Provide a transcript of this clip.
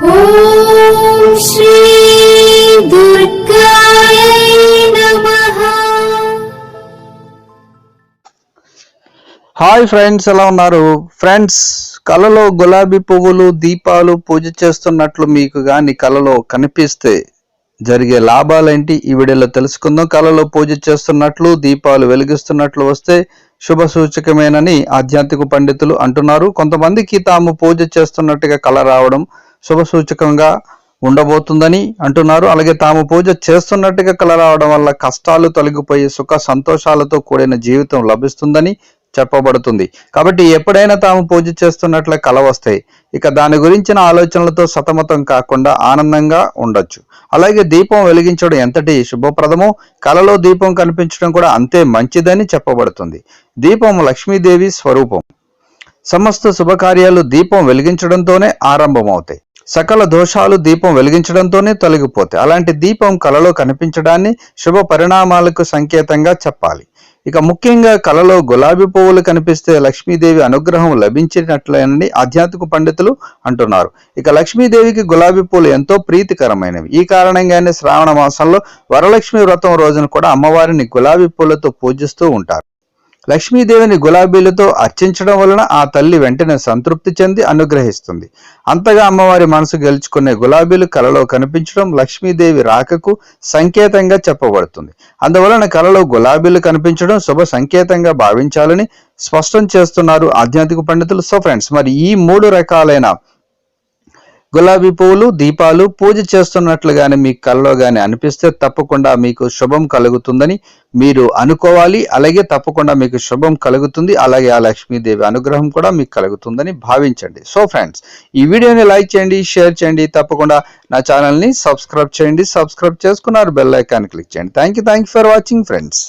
Hi friends ఎలా ఉన్నారు? Friends కలలో గులాబీ పువ్వులు దీపాలు పూజ చేస్తున్నట్లు మీకు కానీ కలలో కనిపిస్తే జరిగే లాభాలేంటి? ఈ వీడియోలో తెలుసుకుందాం. కలలో పూజ చేస్తున్నట్లు దీపాలు వెలిగిస్తున్నట్లు వస్తే శుభ సూచకమేనని ఆధ్యాత్మిక పండితులు అంటున్నారు. కొంతమందికి తాము పూజ చేస్తున్నట్టుగా కల రావడం శుభ సూచకంగా ఉండబోతుందని అంటున్నారు. అలాగే తాము పూజ చేస్తున్నట్టుగా కల రావడం వల్ల కష్టాలు తొలగిపోయి సుఖ సంతోషాలతో కూడిన జీవితం లభిస్తుందని చెప్పబడుతుంది. కాబట్టి ఎప్పుడైనా తాము పూజ చేస్తున్నట్లే కల వస్తాయి ఇక దాని గురించిన ఆలోచనలతో సతమతం కాకుండా ఆనందంగా ఉండొచ్చు. అలాగే దీపం వెలిగించడం ఎంతటి శుభప్రదమో కలలో దీపం కనిపించడం కూడా అంతే మంచిదని చెప్పబడుతుంది. దీపం లక్ష్మీదేవి స్వరూపం. సమస్త శుభకార్యాలు దీపం వెలిగించడంతోనే ఆరంభమవుతాయి. సకల దోషాలు దీపం వెలిగించడంతోనే తొలగిపోతాయి. అలాంటి దీపం కలలో కనిపించడాన్ని శుభ పరిణామాలకు సంకేతంగా చెప్పాలి. ఇక ముఖ్యంగా కలలో గులాబీ పువ్వులు కనిపిస్తే లక్ష్మీదేవి అనుగ్రహం లభించినట్లేనని ఆధ్యాత్మిక పండితులు అంటున్నారు. ఇక లక్ష్మీదేవికి గులాబీ పూలు ఎంతో ప్రీతికరమైనవి. ఈ కారణంగానే శ్రావణ మాసంలో వరలక్ష్మి వ్రతం రోజున కూడా అమ్మవారిని గులాబీ పూలతో పూజిస్తూ ఉంటారు. లక్ష్మీదేవిని గులాబీలతో అర్చించడం వలన ఆ తల్లి వెంటనే సంతృప్తి చెంది అనుగ్రహిస్తుంది. అంతగా అమ్మవారి మనసు గెలుచుకునే గులాబీలు కలలో కనిపించడం లక్ష్మీదేవి రాకకు సంకేతంగా చెప్పబడుతుంది. అందువలన కలలో గులాబీలు కనిపించడం శుభ సంకేతంగా భావించాలని స్పష్టం చేస్తున్నారు ఆధ్యాత్మిక పండితులు. సో ఫ్రెండ్స్ మరి ఈ మూడు రకాలైన గులాబీ పువ్వులు దీపాలు పూజ చేస్తున్నట్లుగానే మీ కల్లో గాని అనిపిస్తే తప్పకుండా మీకు శుభం కలుగుతుందని మీరు అనుకోవాలి. అలాగే తప్పకుండా మీకు శుభం కలుగుతుంది. అలాగే ఆ లక్ష్మీదేవి అనుగ్రహం కూడా మీకు కలుగుతుందని భావించండి. సో ఫ్రెండ్స్ ఈ వీడియోని లైక్ చేయండి షేర్ చేయండి. తప్పకుండా నా ఛానల్ని సబ్స్క్రైబ్ చేయండి. సబ్స్క్రైబ్ చేసుకున్నారు బెల్ ఐకాన్ క్లిక్ చేయండి. Thank you thank you for watching friends